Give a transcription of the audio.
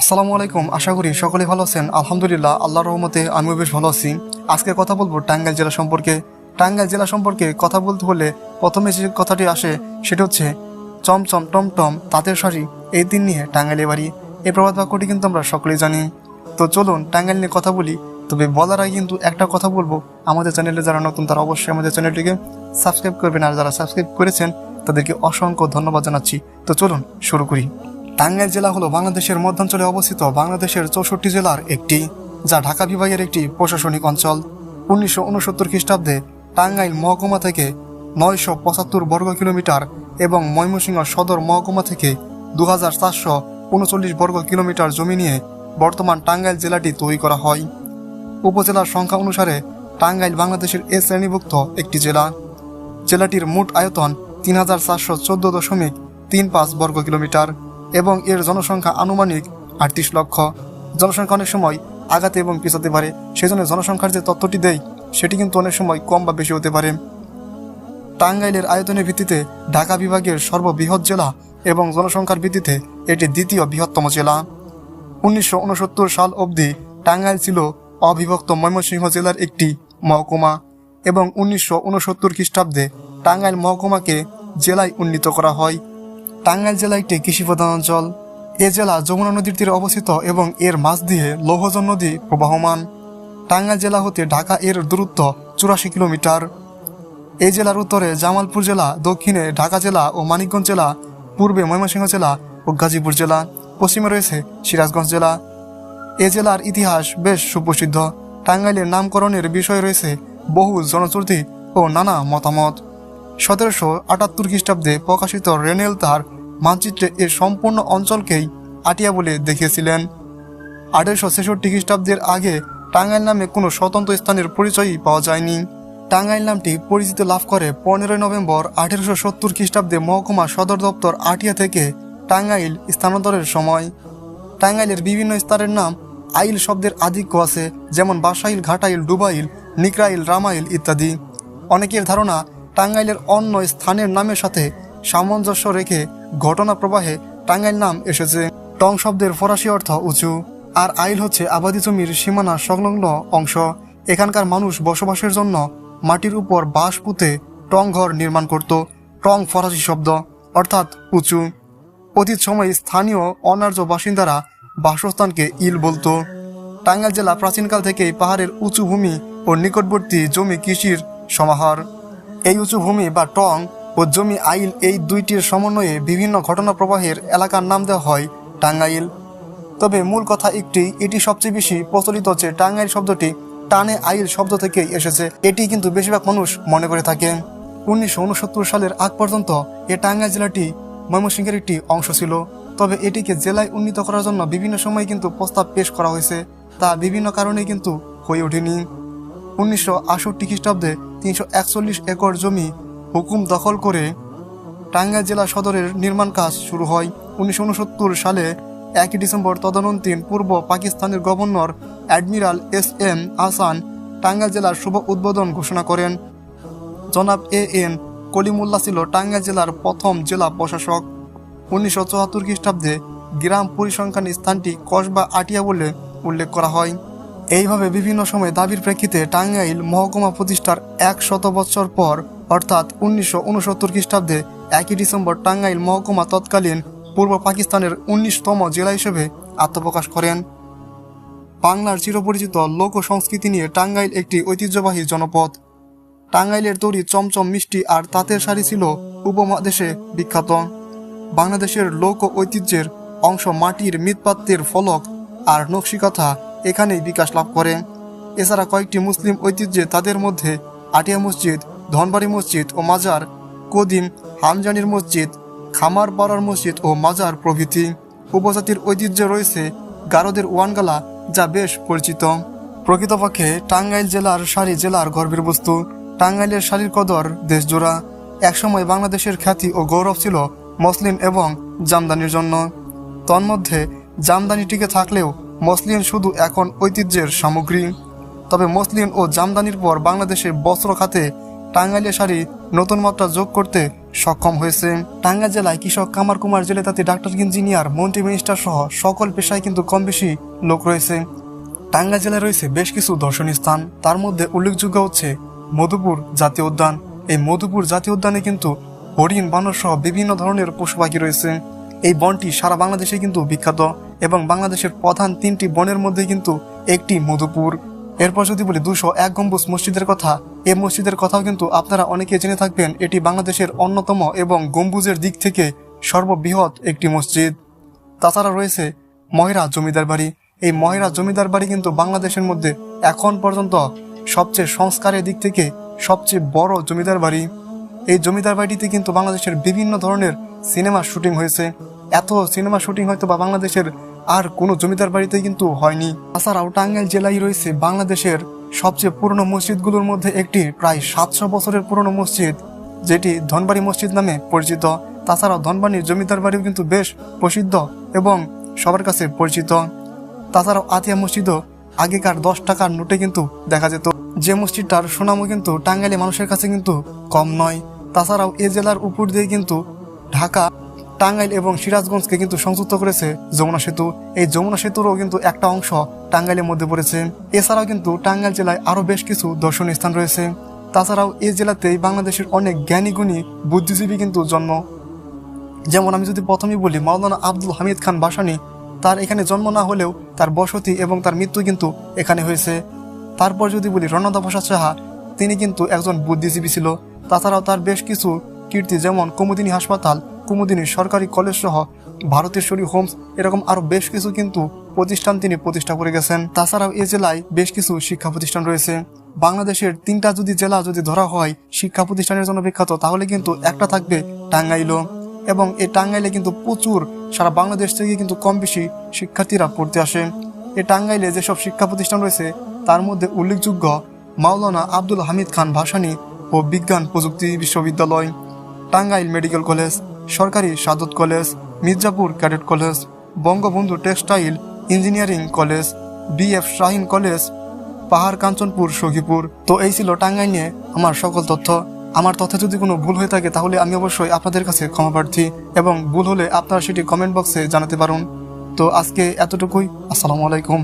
আসসালামু আলাইকুম, আশা করি সকলে ভালো আছেন। আলহামদুলিল্লাহ, আল্লাহর রহমতে আমিও বেশ ভালো আছি। আজকে কথা বলব টাঙ্গাইল জেলা সম্পর্কে। টাঙ্গাইল জেলা সম্পর্কে কথা বলতে হলে প্রথমে যে কথাটি আসে, সেটা হচ্ছে, চমচম টমটম তাঁতের শাড়ি এই দিন নিয়ে টাঙ্গাইলে বাড়ি। এই প্রবাদ বাক্যটি কিন্তু আমরা সকলেই জানি। তো চলুন টাঙ্গাইল নিয়ে কথা বলি। তবে বলার আগে কিন্তু একটা কথা বলব। আমাদের চ্যানেলে যারা নতুন, তারা অবশ্যই আমাদের চ্যানেলটিকে সাবস্ক্রাইব করবেন। আর যারা সাবস্ক্রাইব করেছেন, তাদেরকে অসংখ্য ধন্যবাদ জানাচ্ছি। তো চলুন শুরু করি। টাঙ্গাইল জেলা হলো বাংলাদেশের মধ্যাঞ্চলে অবস্থিত বাংলাদেশের চৌষট্টি জেলার একটি, যা ঢাকা বিভাগের একটি প্রশাসনিক অঞ্চল। উনিশশো উনসত্তর খ্রিস্টাব্দে টাঙ্গাইল মহকুমা থেকে নয়শো পঁচাত্তর বর্গ কিলোমিটার এবং ময়মনসিংহ সদর মহকুমা থেকে দু হাজার চারশো উনচল্লিশ বর্গ কিলোমিটার জমি নিয়ে বর্তমান টাঙ্গাইল জেলাটি তৈরি করা হয়। উপজেলার সংখ্যা অনুসারে টাঙ্গাইল বাংলাদেশের এ শ্রেণীভুক্ত একটি জেলা। জেলাটির মোট আয়তন তিন হাজার চারশো চোদ্দ দশমিক তিন পাঁচ বর্গ কিলোমিটার। এবং এর জনসংখ্যা আনুমানিক আটত্রিশ লক্ষ। জনসংখ্যা অনেক সময় আঘাতে এবং পিছাতে পারে, সেজন্য জনসংখ্যার যে তথ্যটি দেয় সেটি কিন্তু অনেক সময় কম বা বেশি হতে পারে। টাঙ্গাইলের আয়তনের ভিত্তিতে ঢাকা বিভাগের সর্ববৃহৎ জেলা এবং জনসংখ্যার ভিত্তিতে এটি দ্বিতীয় বৃহত্তম জেলা। উনিশশো উনসত্তর সাল অবধি টাঙ্গাইল ছিল অবিভক্ত ময়মনসিংহ জেলার একটি মহকুমা এবং উনিশশো উনসত্তর খ্রিস্টাব্দে টাঙ্গাইল মহকুমাকে জেলায় উন্নীত করা হয়। টাঙ্গাইল জেলা একটি কৃষিপ্রধান অঞ্চল। এ জেলা যমুনা নদীর তীরে অবস্থিত এবং এর মাঝ দিয়ে লৌহজন নদী প্রবাহমান। টাঙ্গাইল জেলা হতে ঢাকা এর দূরত্ব চুরাশি কিলোমিটার। এই জেলার উত্তরে জামালপুর জেলা, দক্ষিণে ঢাকা জেলা ও মানিকগঞ্জ জেলা, পূর্বে ময়মনসিংহ জেলা ও গাজীপুর জেলা, পশ্চিমে রয়েছে সিরাজগঞ্জ জেলা। এ জেলার ইতিহাস বেশ সুপ্রসিদ্ধ। টাঙ্গাইলের নামকরণের বিষয় রয়েছে বহু জনশ্রুতি ও নানা মতামত। সতেরোশো আটাত্তর খ্রিস্টাব্দে প্রকাশিত রেনেল তার মানচিত্রে এর সম্পূর্ণ অঞ্চলকেই আটিয়া বলে দেখিয়েছিলেন। আঠেরোশো ছেষট্টি খ্রিস্টাব্দের আগে টাঙ্গাইল নামে কোনো স্বতন্ত্র স্থানের পরিচয়ই পাওয়া যায়নি। টাঙ্গাইল নামটি পরিচিতি লাভ করে পনেরোই নভেম্বর আঠেরোশো সত্তর খ্রিস্টাব্দে মহকুমা সদর দপ্তর আটিয়া থেকে টাঙ্গাইল স্থানান্তরের সময়। টাঙ্গাইলের বিভিন্ন স্তরের নাম আইল শব্দের আধিক্য আছে, যেমন বাসাইল, ঘাটাইল, ডুবাইল, নিকরাইল, রামাইল ইত্যাদি। অনেকের ধারণা টাঙ্গাইলের অন্য স্থানের নামের সাথে সামঞ্জস্য রেখে ঘটনা প্রবাহে টাঙ্গাইল নাম এসেছে। টং শব্দের ফরাসি অর্থ উঁচু, আর আইল হচ্ছে আবাদি জমির সীমানা সংলগ্ন অংশ। এখানকার মানুষ বসবাসের জন্য মাটির উপর বাঁশ পুঁতে টং ঘর নির্মাণ করত। টং ফরাসি শব্দ, অর্থাৎ উঁচু। অতীত সময়ে স্থানীয় অনার্য বাসিন্দারা বাসস্থানকে ইল বলতো। টাঙ্গাইল জেলা প্রাচীনকাল থেকেই পাহাড়ের উঁচু ভূমি ও নিকটবর্তী জমি কৃষির সমাহার। এই উঁচু ভূমি বা টং ও জমি আইল এই দুইটির সমন্বয়ে বিভিন্ন ঘটনা প্রবাহের এলাকার নাম দেওয়া হয় টাঙ্গাইল। তবে মূল কথা একটি, এটি সবচেয়ে বেশি প্রচলিত হচ্ছে টাঙ্গাইল শব্দটি টানে আইল শব্দ থেকেই এসেছে। এটি কিন্তু বেশিরভাগ মানুষ মনে করে থাকে। উনিশশো উনসত্তর সালের আগ পর্যন্ত এ টাঙ্গাইল জেলাটি ময়মনসিংহের একটি অংশ ছিল। তবে এটিকে জেলায় উন্নীত করার জন্য বিভিন্ন সময় কিন্তু প্রস্তাব পেশ করা হয়েছে। তা বিভিন্ন কারণে কিন্তু হয়ে ওঠেনি। উনিশশো আষট্টি খ্রিস্টাব্দে তিনশো একচল্লিশ একর জমি হুকুম দখল করে টাঙ্গাইল জেলা সদরের নির্মাণ কাজ শুরু হয়। উনিশশো উনসত্তর সালে একই ডিসেম্বর তদানীন্তন পূর্ব পাকিস্তানের গভর্নর অ্যাডমিরাল এস এম আসান টাঙ্গাইল জেলার শুভ উদ্বোধন ঘোষণা করেন। জনাব এ এন কলিমুল্লা ছিল টাঙ্গাইল জেলার প্রথম জেলা প্রশাসক। উনিশশো চুয়াত্তর খ্রিস্টাব্দে গ্রাম পরিসংখ্যান স্থানটি কসবা আটিয়া বলে উল্লেখ করা হয়। এইভাবে বিভিন্ন সময় দাবির প্রেক্ষিতে টাঙ্গাইল মহকুমা প্রতিষ্ঠার এক শত বৎসর পর, অর্থাৎ উনিশশো উনসত্তর খ্রিস্টাব্দে একই ডিসেম্বর টাঙ্গাইল মহকুমা তৎকালীন পূর্ব পাকিস্তানের উনিশতম জেলা হিসেবে আত্মপ্রকাশ করেন। বাংলার চিরপরিচিত লোক সংস্কৃতি নিয়ে টাঙ্গাইল একটি ঐতিহ্যবাহী জনপদ। টাঙ্গাইলের তৈরি চমচম, মিষ্টি আর তাঁতের শাড়ি ছিল উপমহাদেশে বিখ্যাত। বাংলাদেশের লোক ঐতিহ্যের অংশ মাটির মৃৎপাত্রের ফলক আর নকশিকাথা এখানেই বিকাশ লাভ করে। এছাড়া কয়েকটি মুসলিম ঐতিহ্যে তাদের মধ্যে আটিয়া মসজিদ, ধনবাড়ি মসজিদ ও মাজার, কদিম, হামজানির মসজিদ, খামারপাড়ার মসজিদ ও মাজার প্রভৃতি। উপজাতির ঐতিহ্যে রয়েছে গারদের ওয়ানগালা, যা বেশ পরিচিত। প্রকৃতপক্ষে টাঙ্গাইল জেলার শাড়ি জেলার গর্বের বস্তু। টাঙ্গাইলের শাড়ির কদর দেশজোড়া। একসময় বাংলাদেশের খ্যাতি ও গৌরব ছিল মসলিন এবং জামদানির জন্য। তন্মধ্যে জামদানি টিকে থাকলেও মসলিন শুধু এখন ঐতিহ্যের সামগ্রী। তবে মসলিন ও জামদানির পর বাংলাদেশের বস্ত্র খাতে টাঙ্গাইলের শাড়ি নতুন মাত্রা যোগ করতে সক্ষম হয়েছে। টাঙ্গাইল জেলায় কৃষক কামার কুমার জেলে তাতে ডাক্তার, ইঞ্জিনিয়ার, মন্ত্রী, মিনিস্টার সহ সকল পেশায় কিন্তু কম বেশি লোক রয়েছে। টাঙ্গাইল জেলায় রয়েছে বেশ কিছু দর্শনীয় স্থান। তার মধ্যে উল্লেখযোগ্য হচ্ছে মধুপুর জাতীয় উদ্যান। এই মধুপুর জাতীয় উদ্যানে কিন্তু হরিণ, বানর সহ বিভিন্ন ধরনের পশু পাখি রয়েছে। এই বনটি সারা বাংলাদেশে কিন্তু বিখ্যাত। এবং বাংলাদেশের প্রধান তিনটি বনের মধ্যে কিন্তু একটি মধুপুর। এরপর যদি বলি দুশো এক গম্বুজ মসজিদের কথা এই মসজিদের কথাও কিন্তু আপনারা অনেকে জেনে থাকবেন, এটি বাংলাদেশের অন্যতম এবং গম্বুজের দিক থেকে সর্ববৃহৎ একটি মসজিদ। তাছাড়া রয়েছে ময়রা জমিদার বাড়ি। এই ময়রা জমিদার বাড়ি কিন্তু বাংলাদেশের মধ্যে এখন পর্যন্ত সবচেয়ে সংস্কারের দিক থেকে সবচেয়ে বড় জমিদার বাড়ি। এই জমিদার বাড়িতে কিন্তু বাংলাদেশের বিভিন্ন ধরনের সিনেমা শুটিং হয়েছে। এত সিনেমা শুটিং হয়তো বা বাংলাদেশের আর কোনো জমিদার বাড়িতে কিন্তু হয়নি। তাছাড়াও টাঙ্গাইল জেলায় রয়েছে বাংলাদেশের সবচেয়ে পুরনো মসজিদগুলোর মধ্যে একটি, প্রায় সাতশো বছরের পুরনো মসজিদ, যেটি ধনবাড়ি মসজিদ নামে পরিচিত। তাছাড়াও ধনবাড়ির জমিদার বাড়িও কিন্তু বেশ প্রসিদ্ধ এবং সবার কাছে পরিচিত। তাছাড়াও আতিয়া মসজিদও আগেকার দশ টাকার নোটে কিন্তু দেখা যেত। যে মসজিদটার সুনামও কিন্তু টাঙ্গাইলে মানুষের কাছে কিন্তু কম নয়। তাছাড়াও এ জেলার উপর দিয়ে কিন্তু ঢাকা টাঙ্গাইল এবং সিরাজগঞ্জকে কিন্তু সংযুক্ত করেছে যমুনা সেতু। এই যমুনা সেতুরও কিন্তু একটা অংশ টাঙ্গাইলের মধ্যে পড়েছে। এছাড়াও কিন্তু টাঙ্গাইল জেলায় আরও বেশ কিছু দর্শনীয় স্থান রয়েছে। তাছাড়াও এই জেলাতেই বাংলাদেশের অনেক জ্ঞানী, গুণী, বুদ্ধিজীবী কিন্তু জন্ম। যেমন আমি যদি প্রথমেই বলি, মাওলানা আব্দুল হামিদ খান বাসানি। তার এখানে জন্ম না হলেও তার বসতি এবং তার মৃত্যু কিন্তু এখানে হয়েছে। তারপর যদি বলি, রণদা প্রসাদ সাহা, তিনি কিন্তু একজন বুদ্ধিজীবী ছিল। তাছাড়াও তার বেশ কিছু কীর্তি, যেমন কুমুদিনী হাসপাতাল কুমুদিনী সরকারি কলেজ সহ ভারতেশ্বরী হোমস এরকম আরও বেশ কিছু কিন্তু প্রতিষ্ঠান তিনি প্রতিষ্ঠা করে গেছেন। তাছাড়াও এ জেলায় বেশ কিছু শিক্ষা প্রতিষ্ঠান রয়েছে। বাংলাদেশের তিনটা যদি জেলা যদি ধরা হয় শিক্ষা প্রতিষ্ঠানের জন্য বিখ্যাত, তাহলে কিন্তু একটা থাকবে টাঙ্গাইলও এবং এই টাঙ্গাইলে কিন্তু প্রচুর সারা বাংলাদেশ থেকে কিন্তু কম বেশি শিক্ষার্থীরা পড়তে আসে। এই টাঙ্গাইলে যেসব শিক্ষা প্রতিষ্ঠান রয়েছে, তার মধ্যে উল্লেখযোগ্য মাওলানা আব্দুল হামিদ খান ভাসানী ও বিজ্ঞান প্রযুক্তি বিশ্ববিদ্যালয়, টাঙ্গাইল মেডিকেল কলেজ সরকারি Saadat college, Mirzapur cadet college, Bangabandhu textile engineering college BAF Shaheen college, Pahar Kanchanpur, Sakhipur. তো এই ছিল টাঙ্গাইল নিয়ে আমার সকল তথ্য। আমার তথ্যে যদি কোনো ভুল হয়ে থাকে তাহলে আমি অবশ্যই আপনাদের কাছে ক্ষমা প্রার্থী এবং ভুল হলে আপনারা সেটি কমেন্ট বক্সে জানাতে পারুন। তো আজকে এতটুকুই। আসসালামু আলাইকুম।